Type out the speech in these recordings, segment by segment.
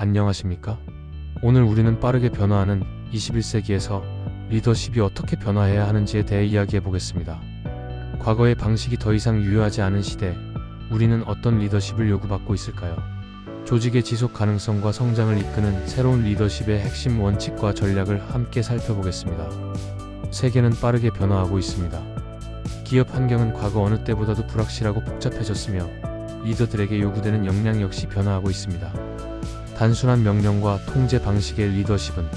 안녕하십니까? 오늘 우리는 빠르게 변화하는 21세기에서 리더십이 어떻게 변화해야 하는지에 대해 이야기해 보겠습니다. 과거의 방식이 더 이상 유효하지 않은 시대, 우리는 어떤 리더십을 요구받고 있을까요? 조직의 지속 가능성과 성장을 이끄는 새로운 리더십의 핵심 원칙과 전략을 함께 살펴보겠습니다. 세계는 빠르게 변화하고 있습니다. 기업 환경은 과거 어느 때보다도 불확실하고 복잡해졌으며 리더들에게 요구되는 역량 역시 변화하고 있습니다. 단순한 명령과 통제 방식의 리더십은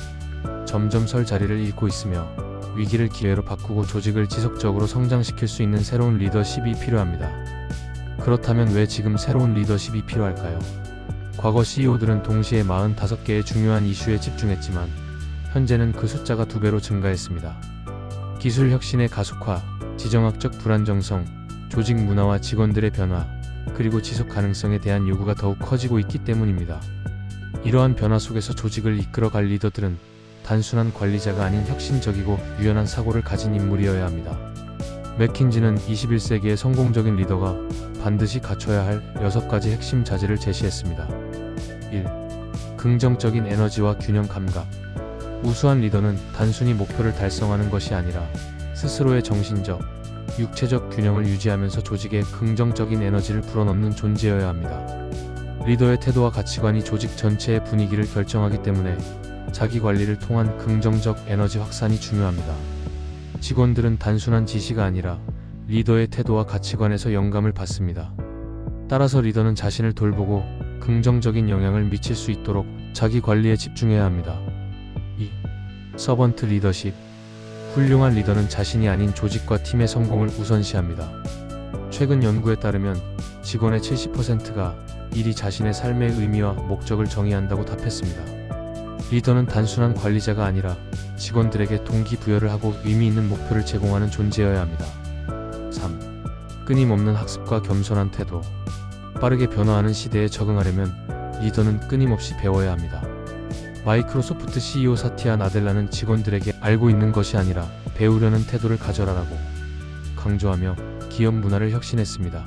점점 설 자리를 잃고 있으며 위기를 기회로 바꾸고 조직을 지속적으로 성장시킬 수 있는 새로운 리더십이 필요합니다. 그렇다면 왜 지금 새로운 리더십이 필요할까요? 과거 CEO들은 동시에 45개의 중요한 이슈에 집중했지만 현재는 그 숫자가 두 배로 증가했습니다. 기술 혁신의 가속화, 지정학적 불안정성, 조직 문화와 직원들의 변화, 그리고 지속 가능성에 대한 요구가 더욱 커지고 있기 때문입니다. 이러한 변화 속에서 조직을 이끌어갈 리더들은 단순한 관리자가 아닌 혁신적이고 유연한 사고를 가진 인물이어야 합니다. 맥킨지는 21세기의 성공적인 리더가 반드시 갖춰야 할 6가지 핵심 자질을 제시했습니다. 1. 긍정적인 에너지와 균형 감각. 우수한 리더는 단순히 목표를 달성하는 것이 아니라 스스로의 정신적, 육체적 균형을 유지하면서 조직에 긍정적인 에너지를 불어넣는 존재여야 합니다. 리더의 태도와 가치관이 조직 전체의 분위기를 결정하기 때문에 자기 관리를 통한 긍정적 에너지 확산이 중요합니다. 직원들은 단순한 지시가 아니라 리더의 태도와 가치관에서 영감을 받습니다. 따라서 리더는 자신을 돌보고 긍정적인 영향을 미칠 수 있도록 자기 관리에 집중해야 합니다. 2. 서번트 리더십. 훌륭한 리더는 자신이 아닌 조직과 팀의 성공을 우선시합니다. 최근 연구에 따르면 직원의 70%가 일이 자신의 삶의 의미와 목적을 정의한다고 답했습니다. 리더는 단순한 관리자가 아니라 직원들에게 동기부여를 하고 의미 있는 목표를 제공하는 존재여야 합니다. 3. 끊임없는 학습과 겸손한 태도. 빠르게 변화하는 시대에 적응하려면 리더는 끊임없이 배워야 합니다. 마이크로소프트 CEO 사티아 나델라는 직원들에게 알고 있는 것이 아니라 배우려는 태도를 가져라라고 강조하며 기업 문화를 혁신했습니다.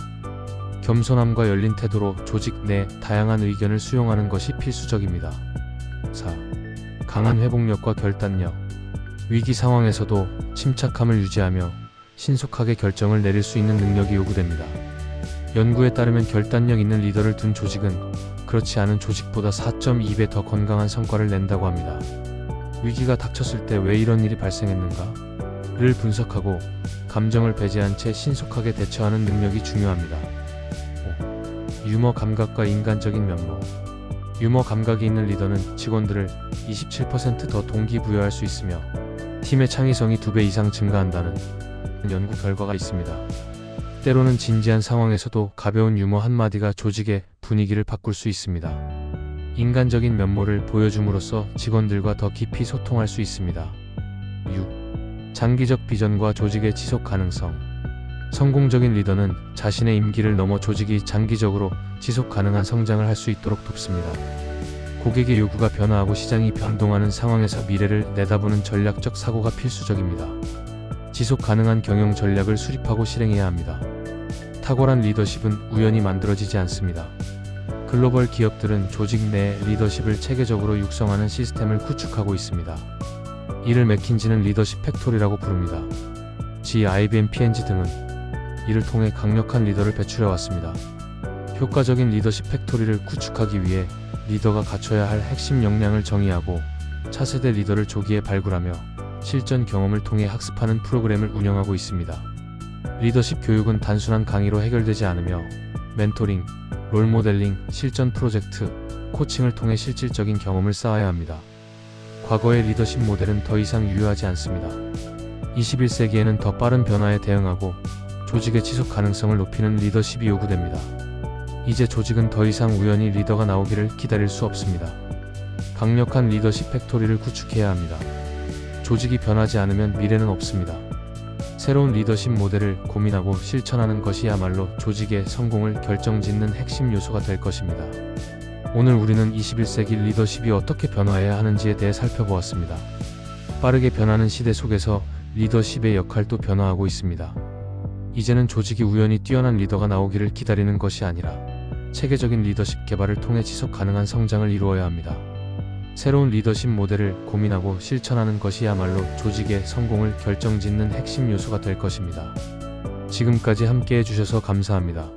겸손함과 열린 태도로 조직 내 다양한 의견을 수용하는 것이 필수적입니다. 4. 강한 회복력과 결단력. 위기 상황에서도 침착함을 유지하며 신속하게 결정을 내릴 수 있는 능력이 요구됩니다. 연구에 따르면 결단력 있는 리더를 둔 조직은 그렇지 않은 조직보다 4.2배 더 건강한 성과를 낸다고 합니다. 위기가 닥쳤을 때 왜 이런 일이 발생했는가? 를 분석하고 감정을 배제한 채 신속하게 대처하는 능력이 중요합니다. 5. 유머 감각과 인간적인 면모. 유머 감각이 있는 리더는 직원들을 27%더 동기부여할 수 있으며 팀의 창의성이 2배 이상 증가한다는 연구 결과가 있습니다. 때로는 진지한 상황에서도 가벼운 유머 한마디가 조직의 분위기를 바꿀 수 있습니다. 인간적인 면모를 보여줌으로써 직원들과 더 깊이 소통할 수 있습니다. 6. 장기적 비전과 조직의 지속 가능성. 성공적인 리더는 자신의 임기를 넘어 조직이 장기적으로 지속 가능한 성장을 할 수 있도록 돕습니다. 고객의 요구가 변화하고 시장이 변동하는 상황에서 미래를 내다보는 전략적 사고가 필수적입니다. 지속 가능한 경영 전략을 수립하고 실행해야 합니다. 탁월한 리더십은 우연히 만들어지지 않습니다. 글로벌 기업들은 조직 내 리더십을 체계적으로 육성하는 시스템을 구축하고 있습니다. 이를 맥킨지는 리더십 팩토리라고 부릅니다. G, IBM, P&G 등은 이를 통해 강력한 리더를 배출해 왔습니다. 효과적인 리더십 팩토리를 구축하기 위해 리더가 갖춰야 할 핵심 역량을 정의하고 차세대 리더를 조기에 발굴하며 실전 경험을 통해 학습하는 프로그램을 운영하고 있습니다. 리더십 교육은 단순한 강의로 해결되지 않으며 멘토링, 롤모델링, 실전 프로젝트, 코칭을 통해 실질적인 경험을 쌓아야 합니다. 과거의 리더십 모델은 더 이상 유효하지 않습니다. 21세기에는 더 빠른 변화에 대응하고 조직의 지속 가능성을 높이는 리더십이 요구됩니다. 이제 조직은 더 이상 우연히 리더가 나오기를 기다릴 수 없습니다. 강력한 리더십 팩토리를 구축해야 합니다. 조직이 변하지 않으면 미래는 없습니다. 새로운 리더십 모델을 고민하고 실천하는 것이야말로 조직의 성공을 결정짓는 핵심 요소가 될 것입니다. 오늘 우리는 21세기 리더십이 어떻게 변화해야 하는지에 대해 살펴보았습니다. 빠르게 변하는 시대 속에서 리더십의 역할도 변화하고 있습니다. 이제는 조직이 우연히 뛰어난 리더가 나오기를 기다리는 것이 아니라 체계적인 리더십 개발을 통해 지속 가능한 성장을 이루어야 합니다. 새로운 리더십 모델을 고민하고 실천하는 것이야말로 조직의 성공을 결정짓는 핵심 요소가 될 것입니다. 지금까지 함께 해주셔서 감사합니다.